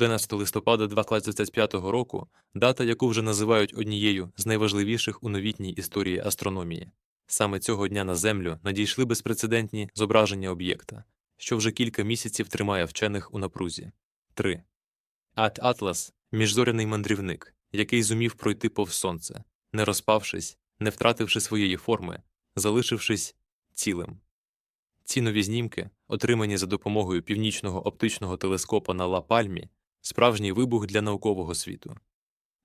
11 листопада 2025 року дата, яку вже називають однією з найважливіших у новітній історії астрономії. Саме цього дня на Землю надійшли безпрецедентні зображення об'єкта, що вже кілька місяців тримає вчених у напрузі. 3. Ат Атлас міжзоряний мандрівник, який зумів пройти повз сонце, не розпавшись, не втративши своєї форми, залишившись цілим. Ці нові знімки, отримані за допомогою північного оптичного телескопа на Ла Пальмі, справжній вибух для наукового світу.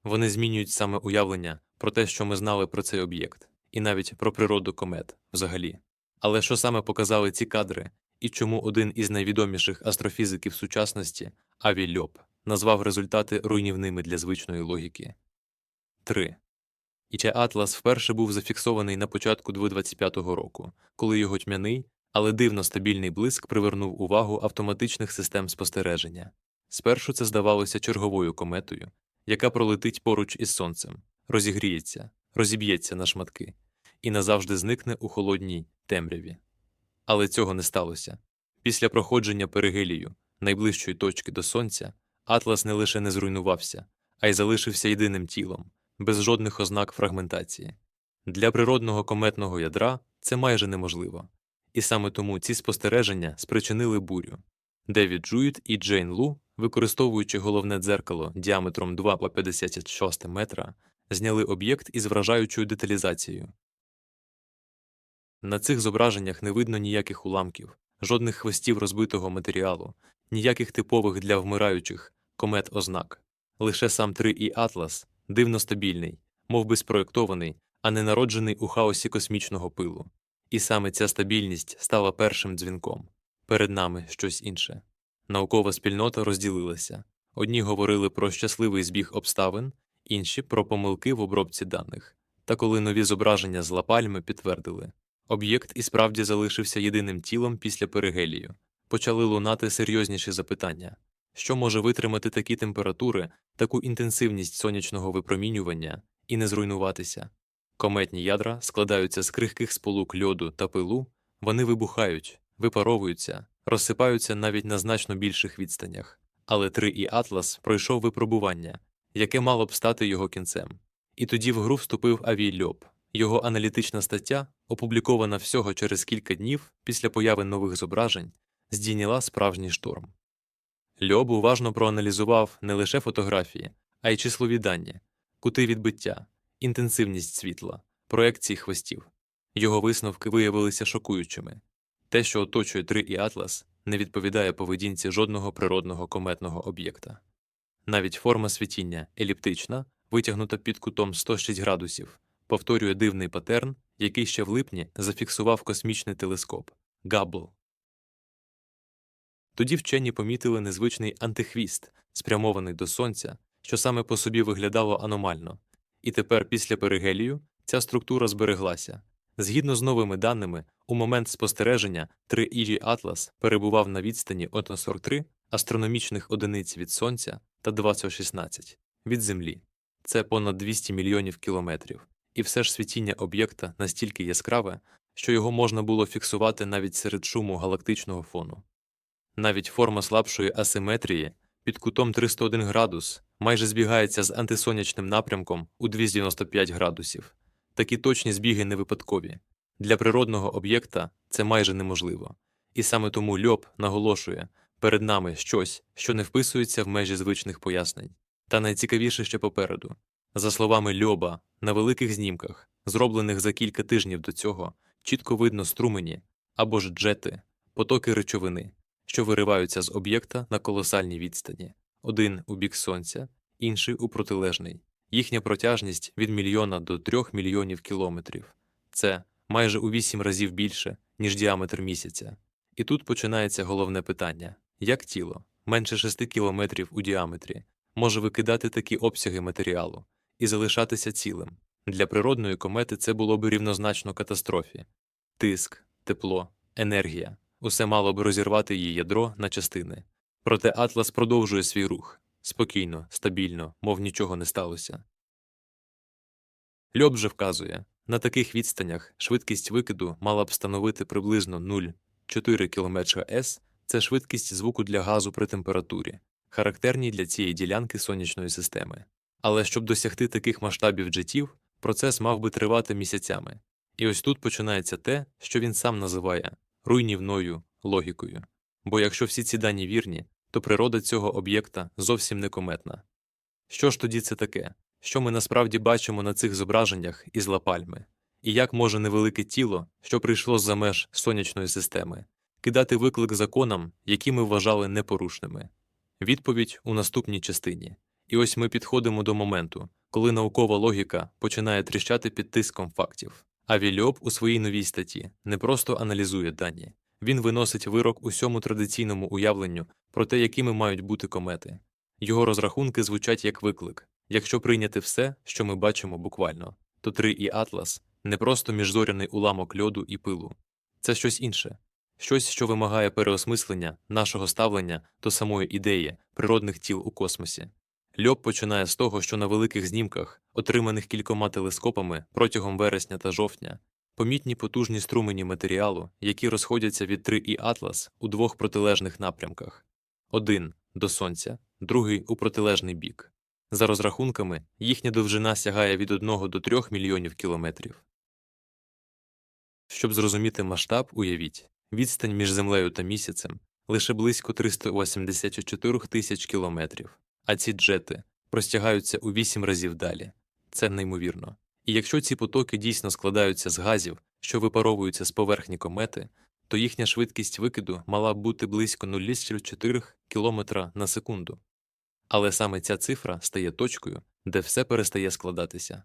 Вони змінюють саме уявлення про те, що ми знали про цей об'єкт, і навіть про природу комет взагалі. Але що саме показали ці кадри, і чому один із найвідоміших астрофізиків сучасності Аві Льоп назвав результати руйнівними для звичної логіки? 3. Іче Атлас вперше був зафіксований на початку 2025 року, коли його тьмяний, але дивно стабільний блиск привернув увагу автоматичних систем спостереження. Спершу це здавалося черговою кометою, яка пролетить поруч із сонцем, розігріється, розіб'ється на шматки і назавжди зникне у холодній темряві. Але цього не сталося. Після проходження перигелію, найближчої точки до сонця, Атлас не лише не зруйнувався, а й залишився єдиним тілом, без жодних ознак фрагментації. Для природного кометного ядра це майже неможливо. І саме тому ці спостереження спричинили бурю. Девід Джуїт і Джейн Лу, використовуючи головне дзеркало діаметром 2 по 56 метра, зняли об'єкт із вражаючою деталізацією. На цих зображеннях не видно ніяких уламків, жодних хвостів розбитого матеріалу, ніяких типових для вмираючих комет ознак. Лише сам 3І Атлас дивно стабільний, мов би спроєктований, а не народжений у хаосі космічного пилу. І саме ця стабільність стала першим дзвінком. Перед нами щось інше. Наукова спільнота розділилася. Одні говорили про щасливий збіг обставин, інші про помилки в обробці даних. Та коли нові зображення з Лапальми підтвердили, об'єкт і справді залишився єдиним тілом після перигелію, почали лунати серйозніші запитання що може витримати такі температури, таку інтенсивність сонячного випромінювання і не зруйнуватися. Кометні ядра складаються з крихких сполук льоду та пилу, вони вибухають, випаровуються, розсипаються навіть на значно більших відстанях. Але 3І Атлас пройшов випробування, яке мало б стати його кінцем. І тоді в гру вступив Авій Льоб. Його аналітична стаття, опублікована всього через кілька днів після появи нових зображень, здійняла справжній шторм. Льоб уважно проаналізував не лише фотографії, а й числові дані, кути відбиття, інтенсивність світла, проекції хвостів. Його висновки виявилися шокуючими. Те, що оточує 3 і Атлас, не відповідає поведінці жодного природного кометного об'єкта. Навіть форма світіння еліптична, витягнута під кутом 106 градусів, повторює дивний патерн, який ще в липні зафіксував космічний телескоп Габбл. Тоді вчені помітили незвичний антихвіст, спрямований до сонця, що саме по собі виглядало аномально, і тепер, після перигелію, ця структура збереглася. Згідно з новими даними, у момент спостереження 3 Іжі Атлас перебував на відстані 1,43 астрономічних одиниць від Сонця та 2,16 від Землі. Це понад 200 мільйонів кілометрів, і все ж світіння об'єкта настільки яскраве, що його можна було фіксувати навіть серед шуму галактичного фону. Навіть форма слабшої асиметрії під кутом 301 градус майже збігається з антисонячним напрямком у 295 градусів. Такі точні збіги не випадкові. Для природного об'єкта це майже неможливо. І саме тому Льоб наголошує перед нами щось, що не вписується в межі звичних пояснень. Та найцікавіше ще попереду. За словами Льоба, на великих знімках, зроблених за кілька тижнів до цього, чітко видно струмені або ж джети, потоки речовини, що вириваються з об'єкта на колосальній відстані один у бік сонця, інший у протилежний. Їхня протяжність від мільйона до трьох мільйонів кілометрів це майже у вісім разів більше, ніж діаметр місяця. І тут починається головне питання як тіло, менше 6 кілометрів у діаметрі, може викидати такі обсяги матеріалу і залишатися цілим. Для природної комети це було б рівнозначно катастрофі тиск, тепло, енергія усе мало б розірвати її ядро на частини. Проте Атлас продовжує свій рух спокійно, стабільно, мов нічого не сталося. Льоб же вказує на таких відстанях швидкість викиду мала б становити приблизно 0,4 км С це швидкість звуку для газу при температурі. характерні для цієї ділянки сонячної системи. Але щоб досягти таких масштабів джетів, процес мав би тривати місяцями. І ось тут починається те, що він сам називає руйнівною логікою. Бо якщо всі ці дані вірні, то природа цього об'єкта зовсім не кометна. Що ж тоді це таке? Що ми насправді бачимо на цих зображеннях із Лапальми? І як може невелике тіло, що прийшло з-за меж сонячної системи, кидати виклик законам, які ми вважали непорушними? Відповідь у наступній частині. І ось ми підходимо до моменту, коли наукова логіка починає тріщати під тиском фактів. А Вільоб у своїй новій статті не просто аналізує дані, він виносить вирок усьому традиційному уявленню про те, якими мають бути комети. Його розрахунки звучать як виклик якщо прийняти все, що ми бачимо буквально, то 3 і Атлас не просто міжзоряний уламок льоду і пилу, це щось інше, щось, що вимагає переосмислення нашого ставлення до самої ідеї природних тіл у космосі. Льоб починає з того, що на великих знімках, отриманих кількома телескопами протягом вересня та жовтня, помітні потужні струмені матеріалу, які розходяться від 3 і Атлас у двох протилежних напрямках один до Сонця, другий у протилежний бік. За розрахунками, їхня довжина сягає від 1 до 3 мільйонів кілометрів. Щоб зрозуміти масштаб, уявіть, відстань між Землею та місяцем лише близько 384 тисяч кілометрів, а ці джети простягаються у 8 разів далі. Це неймовірно. І якщо ці потоки дійсно складаються з газів, що випаровуються з поверхні комети, то їхня швидкість викиду мала б бути близько 0,4 км на секунду. Але саме ця цифра стає точкою, де все перестає складатися.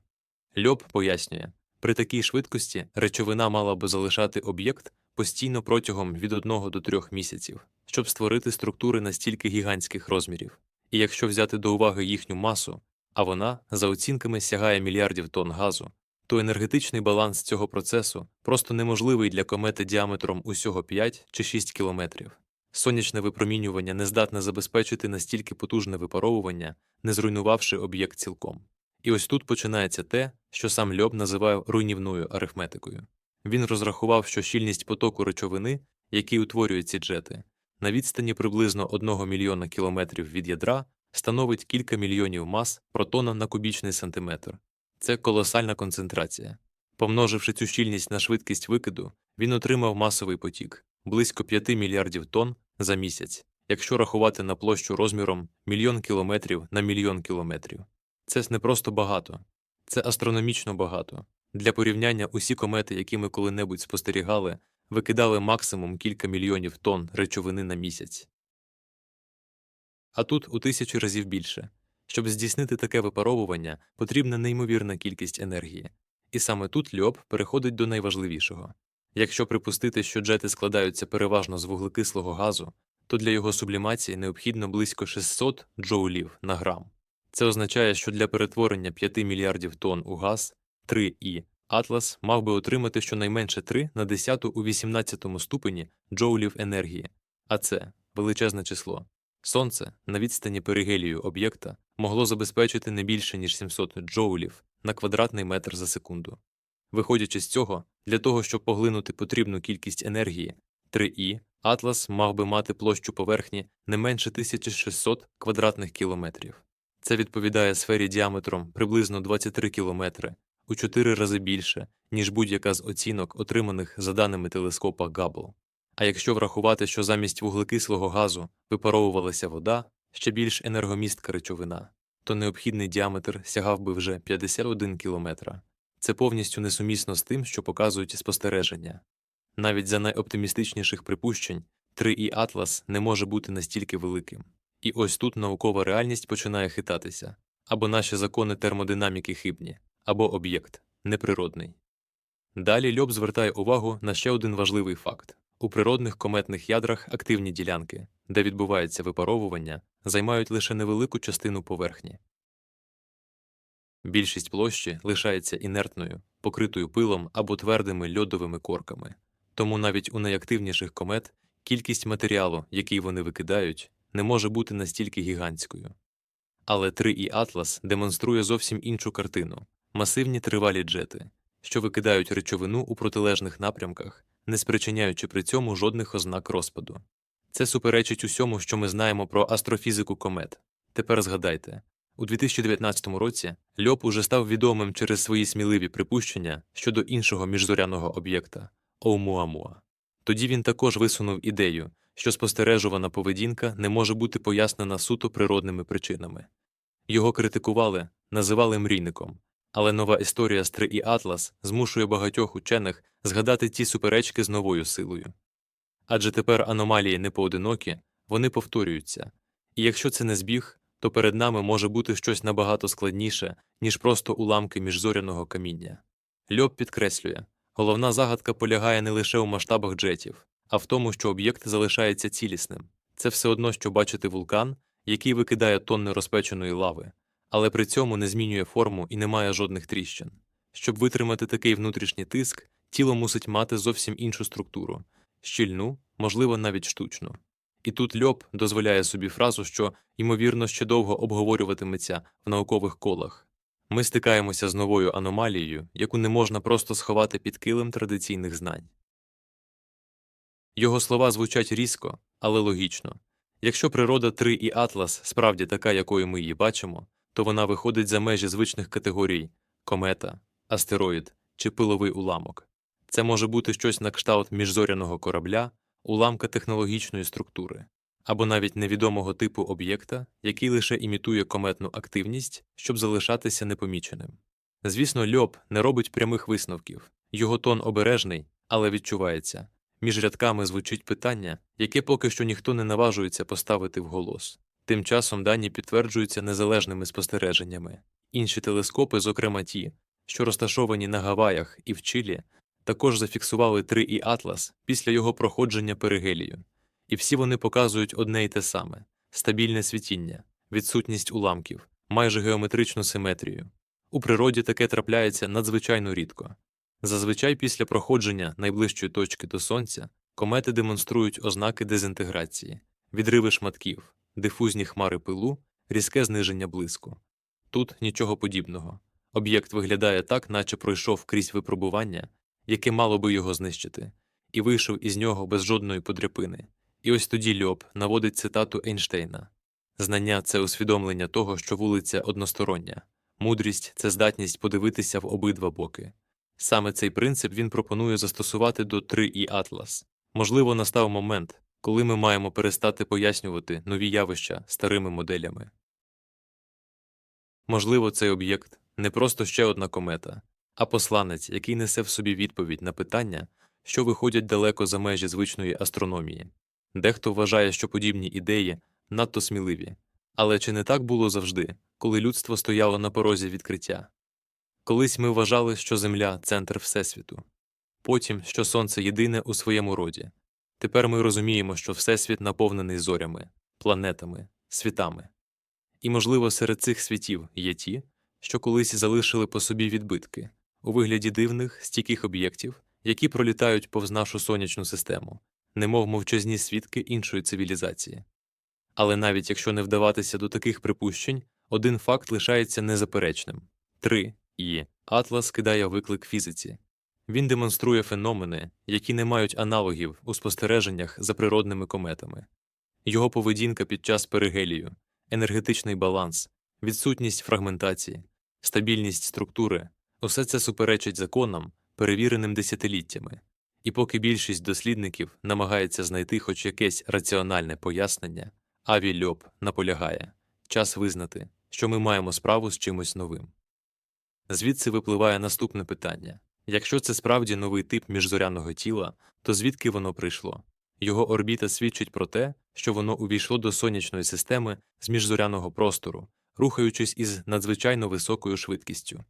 Льоб пояснює, при такій швидкості речовина мала би залишати об'єкт постійно протягом від 1 до 3 місяців, щоб створити структури настільки гігантських розмірів. І якщо взяти до уваги їхню масу, а вона, за оцінками, сягає мільярдів тонн газу, то енергетичний баланс цього процесу просто неможливий для комети діаметром усього 5 чи 6 кілометрів. Сонячне випромінювання не здатне забезпечити настільки потужне випаровування, не зруйнувавши об'єкт цілком. І ось тут починається те, що сам Льоб називає руйнівною арифметикою. Він розрахував, що щільність потоку речовини, який утворює ці джети, на відстані приблизно 1 мільйона кілометрів від ядра становить кілька мільйонів мас протона на кубічний сантиметр. Це колосальна концентрація. Помноживши цю щільність на швидкість викиду, він отримав масовий потік близько 5 мільярдів тонн за місяць, якщо рахувати на площу розміром мільйон кілометрів на мільйон кілометрів. Це не просто багато, це астрономічно багато. Для порівняння усі комети, які ми коли-небудь спостерігали, викидали максимум кілька мільйонів тонн речовини на місяць. А тут у тисячі разів більше. Щоб здійснити таке випаровування, потрібна неймовірна кількість енергії. І саме тут Льоб переходить до найважливішого. Якщо припустити, що джети складаються переважно з вуглекислого газу, то для його сублімації необхідно близько 600 джоулів на грам. Це означає, що для перетворення 5 мільярдів тонн у газ 3 і Атлас мав би отримати щонайменше 3 на 10 у 18 ступені джоулів енергії, а це величезне число. Сонце на відстані перигелію об'єкта могло забезпечити не більше ніж 700 джоулів на квадратний метр за секунду. Виходячи з цього, для того, щоб поглинути потрібну кількість енергії 3І, Атлас мав би мати площу поверхні не менше 1600 квадратних кілометрів. Це відповідає сфері діаметром приблизно 23 кілометри, у 4 рази більше, ніж будь-яка з оцінок, отриманих за даними телескопа Габл. А якщо врахувати, що замість вуглекислого газу випаровувалася вода, ще більш енергомістка речовина, то необхідний діаметр сягав би вже 51 кілометра. Це повністю несумісно з тим, що показують спостереження. Навіть за найоптимістичніших припущень 3І Атлас не може бути настільки великим. І ось тут наукова реальність починає хитатися або наші закони термодинаміки хибні, або об'єкт неприродний. Далі Льоб звертає увагу на ще один важливий факт у природних кометних ядрах активні ділянки, де відбувається випаровування, займають лише невелику частину поверхні. Більшість площі лишається інертною, покритою пилом або твердими льодовими корками, тому навіть у найактивніших комет кількість матеріалу, який вони викидають, не може бути настільки гігантською. Але 3 і Атлас демонструє зовсім іншу картину масивні тривалі джети, що викидають речовину у протилежних напрямках, не спричиняючи при цьому жодних ознак розпаду. Це суперечить усьому, що ми знаємо про астрофізику комет. Тепер згадайте, у 2019 році Льоп уже став відомим через свої сміливі припущення щодо іншого міжзоряного об'єкта Оумуамуа. Тоді він також висунув ідею, що спостережувана поведінка не може бути пояснена суто природними причинами. Його критикували, називали мрійником, але нова історія з 3 і Атлас змушує багатьох учених згадати ті суперечки з новою силою. Адже тепер аномалії не поодинокі, вони повторюються, і якщо це не збіг, то перед нами може бути щось набагато складніше, ніж просто уламки міжзоряного каміння. Льоб підкреслює, головна загадка полягає не лише у масштабах джетів, а в тому, що об'єкт залишається цілісним. Це все одно, що бачити вулкан, який викидає тонни розпеченої лави, але при цьому не змінює форму і не має жодних тріщин. Щоб витримати такий внутрішній тиск, тіло мусить мати зовсім іншу структуру щільну, можливо, навіть штучну. І тут льоб дозволяє собі фразу, що, ймовірно, ще довго обговорюватиметься в наукових колах. Ми стикаємося з новою аномалією, яку не можна просто сховати під килим традиційних знань. Його слова звучать різко, але логічно. Якщо природа 3 і Атлас справді така, якою ми її бачимо, то вона виходить за межі звичних категорій комета, астероїд чи пиловий уламок. Це може бути щось на кшталт міжзоряного корабля, уламка технологічної структури, або навіть невідомого типу об'єкта, який лише імітує кометну активність, щоб залишатися непоміченим. Звісно, льоб не робить прямих висновків, його тон обережний, але відчувається. Між рядками звучить питання, яке поки що ніхто не наважується поставити вголос. Тим часом дані підтверджуються незалежними спостереженнями. Інші телескопи, зокрема ті, що розташовані на Гаваях і в Чилі, також зафіксували 3 і Атлас після його проходження перигелію. І всі вони показують одне й те саме стабільне світіння, відсутність уламків, майже геометричну симетрію. У природі таке трапляється надзвичайно рідко. Зазвичай після проходження найближчої точки до Сонця комети демонструють ознаки дезінтеграції, відриви шматків, дифузні хмари пилу, різке зниження блиску. Тут нічого подібного. Об'єкт виглядає так, наче пройшов крізь випробування, яке мало би його знищити, і вийшов із нього без жодної подряпини. І ось тоді Льоб наводить цитату Ейнштейна Знання це усвідомлення того, що вулиця одностороння, мудрість це здатність подивитися в обидва боки. Саме цей принцип він пропонує застосувати до 3 і Атлас. Можливо, настав момент, коли ми маємо перестати пояснювати нові явища старими моделями. Можливо, цей об'єкт не просто ще одна комета, а посланець, який несе в собі відповідь на питання, що виходять далеко за межі звичної астрономії. Дехто вважає, що подібні ідеї надто сміливі, але чи не так було завжди, коли людство стояло на порозі відкриття? Колись ми вважали, що Земля центр Всесвіту, потім, що Сонце єдине у своєму роді. Тепер ми розуміємо, що Всесвіт наповнений зорями, планетами, світами. І, можливо, серед цих світів є ті, що колись залишили по собі відбитки у вигляді дивних, стійких об'єктів, які пролітають повз нашу сонячну систему, немов мовчазні свідки іншої цивілізації. Але навіть якщо не вдаватися до таких припущень, один факт лишається незаперечним 3 і Атлас кидає виклик фізиці. Він демонструє феномени, які не мають аналогів у спостереженнях за природними кометами. Його поведінка під час перигелію, енергетичний баланс, відсутність фрагментації, стабільність структури усе це суперечить законам, перевіреним десятиліттями. І поки більшість дослідників намагається знайти хоч якесь раціональне пояснення, Аві Льоб наполягає час визнати, що ми маємо справу з чимось новим. Звідси випливає наступне питання якщо це справді новий тип міжзоряного тіла, то звідки воно прийшло? Його орбіта свідчить про те, що воно увійшло до сонячної системи з міжзоряного простору, рухаючись із надзвичайно високою швидкістю.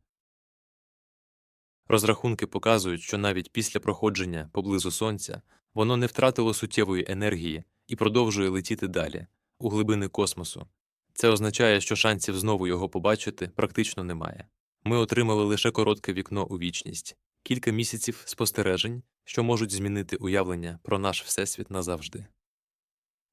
Розрахунки показують, що навіть після проходження поблизу сонця воно не втратило суттєвої енергії і продовжує летіти далі, у глибини космосу. Це означає, що шансів знову його побачити практично немає. Ми отримали лише коротке вікно у вічність, кілька місяців спостережень, що можуть змінити уявлення про наш Всесвіт назавжди.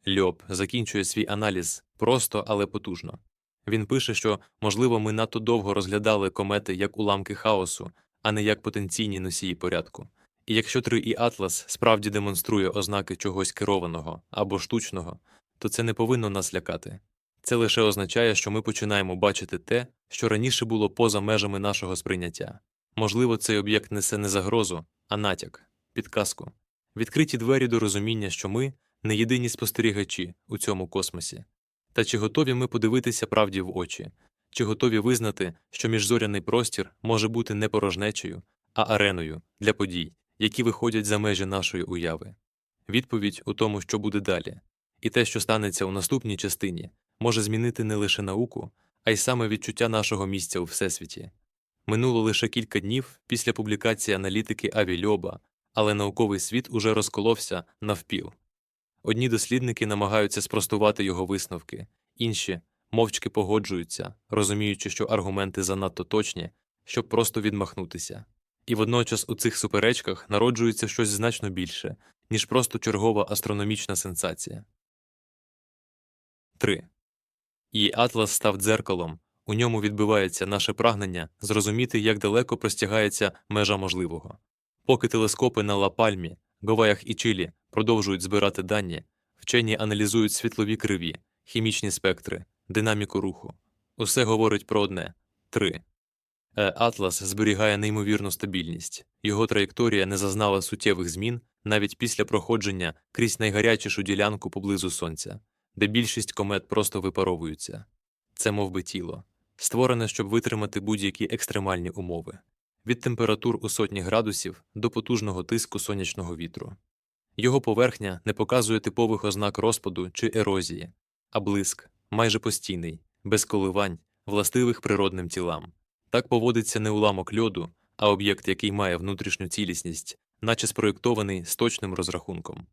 Льоб закінчує свій аналіз просто, але потужно. Він пише, що, можливо, ми надто довго розглядали комети як уламки хаосу, а не як потенційні носії порядку. І якщо 3І Атлас справді демонструє ознаки чогось керованого або штучного, то це не повинно нас лякати. Це лише означає, що ми починаємо бачити те, що раніше було поза межами нашого сприйняття. Можливо, цей об'єкт несе не загрозу, а натяк, підказку, відкриті двері до розуміння, що ми не єдині спостерігачі у цьому космосі. Та чи готові ми подивитися правді в очі, чи готові визнати, що міжзоряний простір може бути не порожнечею, а ареною для подій, які виходять за межі нашої уяви? Відповідь у тому, що буде далі, і те, що станеться у наступній частині, може змінити не лише науку, а й саме відчуття нашого місця у всесвіті. Минуло лише кілька днів після публікації аналітики Аві Льоба, але науковий світ уже розколовся навпіл. Одні дослідники намагаються спростувати його висновки, інші мовчки погоджуються, розуміючи, що аргументи занадто точні, щоб просто відмахнутися. І водночас у цих суперечках народжується щось значно більше, ніж просто чергова астрономічна сенсація. 3. І Атлас став дзеркалом, у ньому відбивається наше прагнення зрозуміти, як далеко простягається межа можливого. Поки телескопи на Ла-Пальмі, Гаваях і Чилі продовжують збирати дані, вчені аналізують світлові криві, хімічні спектри, динаміку руху. Усе говорить про одне 3. Е, Атлас зберігає неймовірну стабільність, його траєкторія не зазнала суттєвих змін навіть після проходження крізь найгарячішу ділянку поблизу Сонця, де більшість комет просто випаровуються. Це мов би тіло, створене, щоб витримати будь-які екстремальні умови від температур у сотні градусів до потужного тиску сонячного вітру. Його поверхня не показує типових ознак розпаду чи ерозії, а блиск, майже постійний, без коливань, властивих природним тілам. Так поводиться не уламок льоду, а об'єкт, який має внутрішню цілісність, наче спроєктований з точним розрахунком.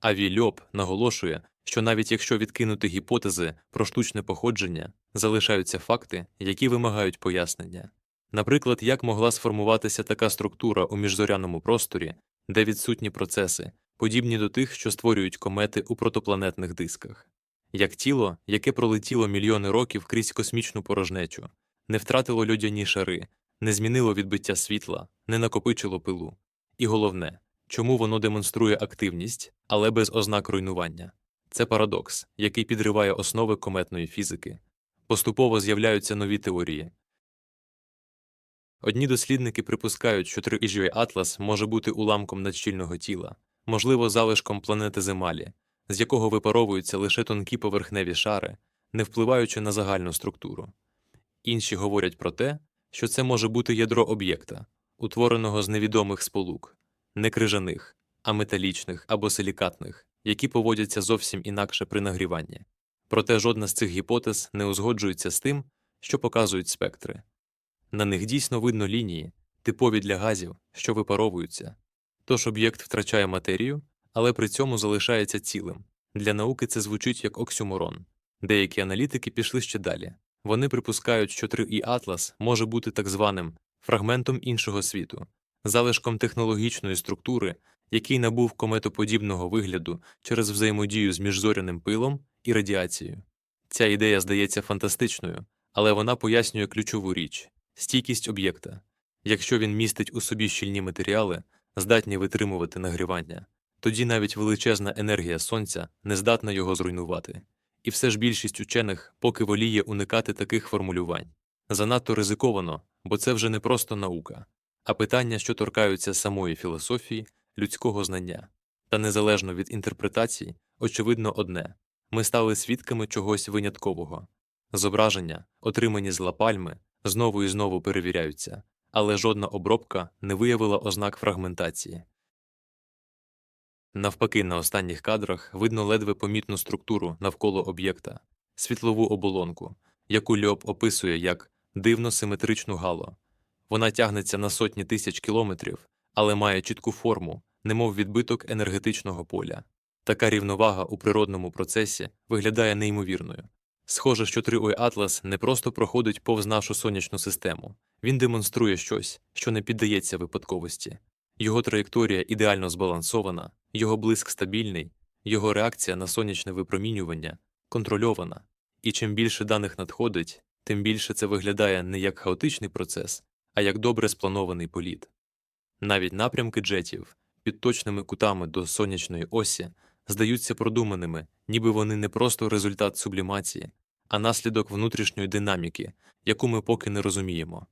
Авільоп наголошує, що навіть якщо відкинути гіпотези про штучне походження, залишаються факти, які вимагають пояснення. Наприклад, як могла сформуватися така структура у міжзоряному просторі, де відсутні процеси, подібні до тих, що створюють комети у протопланетних дисках, як тіло, яке пролетіло мільйони років крізь космічну порожнечу, не втратило льодяні шари, не змінило відбиття світла, не накопичило пилу. І головне, чому воно демонструє активність, але без ознак руйнування. Це парадокс, який підриває основи кометної фізики. Поступово з'являються нові теорії. Одні дослідники припускають, що трижій Атлас може бути уламком надщільного тіла, можливо, залишком планети Земалі, з якого випаровуються лише тонкі поверхневі шари, не впливаючи на загальну структуру. Інші говорять про те, що це може бути ядро об'єкта, утвореного з невідомих сполук, не крижаних, а металічних або силікатних, які поводяться зовсім інакше при нагріванні. Проте жодна з цих гіпотез не узгоджується з тим, що показують спектри. На них дійсно видно лінії, типові для газів, що випаровуються. Тож об'єкт втрачає матерію, але при цьому залишається цілим. Для науки це звучить як оксюморон. Деякі аналітики пішли ще далі. Вони припускають, що 3І Атлас може бути так званим фрагментом іншого світу, залишком технологічної структури, який набув кометоподібного вигляду через взаємодію з міжзоряним пилом і радіацією. Ця ідея здається фантастичною, але вона пояснює ключову річ стійкість об'єкта. Якщо він містить у собі щільні матеріали, здатні витримувати нагрівання, тоді навіть величезна енергія сонця не здатна його зруйнувати. І все ж більшість учених поки воліє уникати таких формулювань. Занадто ризиковано, бо це вже не просто наука, а питання, що торкаються самої філософії, людського знання. Та незалежно від інтерпретацій, очевидно одне ми стали свідками чогось виняткового. Зображення, отримані з лапальми, знову і знову перевіряються, але жодна обробка не виявила ознак фрагментації. Навпаки, на останніх кадрах видно ледве помітну структуру навколо об'єкта, світлову оболонку, яку Льоб описує як дивно симетричну гало. Вона тягнеться на сотні тисяч кілометрів, але має чітку форму, немов відбиток енергетичного поля. Така рівновага у природному процесі виглядає неймовірною. Схоже, що Триой Атлас не просто проходить повз нашу сонячну систему, він демонструє щось, що не піддається випадковості. Його траєкторія ідеально збалансована, його блиск стабільний, його реакція на сонячне випромінювання контрольована, і чим більше даних надходить, тим більше це виглядає не як хаотичний процес, а як добре спланований політ. Навіть напрямки джетів, під точними кутами до сонячної осі здаються продуманими, ніби вони не просто результат сублімації, а наслідок внутрішньої динаміки, яку ми поки не розуміємо.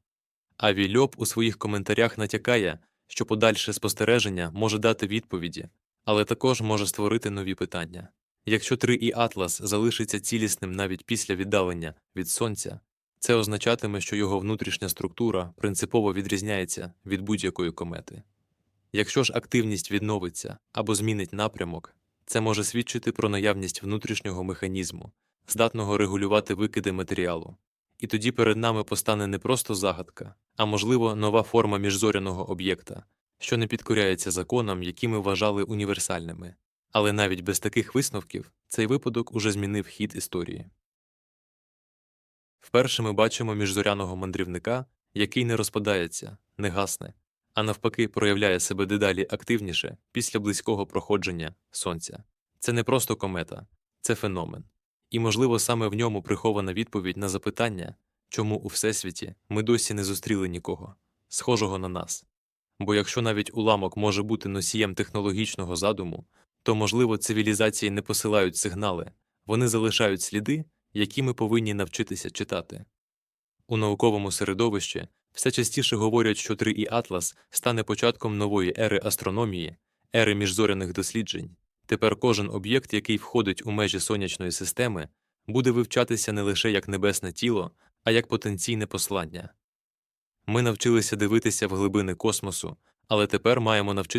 А Вільоп у своїх коментарях натякає, що подальше спостереження може дати відповіді, але також може створити нові питання. Якщо 3І Атлас залишиться цілісним навіть після віддалення від Сонця, це означатиме, що його внутрішня структура принципово відрізняється від будь-якої комети. Якщо ж активність відновиться або змінить напрямок, це може свідчити про наявність внутрішнього механізму, здатного регулювати викиди матеріалу. І тоді перед нами постане не просто загадка, а можливо нова форма міжзоряного об'єкта, що не підкоряється законам, які ми вважали універсальними. Але навіть без таких висновків цей випадок уже змінив хід історії. Вперше ми бачимо міжзоряного мандрівника, який не розпадається, не гасне, а навпаки проявляє себе дедалі активніше після близького проходження Сонця. Це не просто комета, це феномен. І, можливо, саме в ньому прихована відповідь на запитання, чому у Всесвіті ми досі не зустріли нікого, схожого на нас. Бо якщо навіть уламок може бути носієм технологічного задуму, то, можливо, цивілізації не посилають сигнали, вони залишають сліди, які ми повинні навчитися читати. У науковому середовищі все частіше говорять, що 3І Атлас стане початком нової ери астрономії, ери міжзоряних досліджень. Тепер кожен об'єкт, який входить у межі сонячної системи, буде вивчатися не лише як небесне тіло, а як потенційне послання. Ми навчилися дивитися в глибини космосу, але тепер маємо навчитися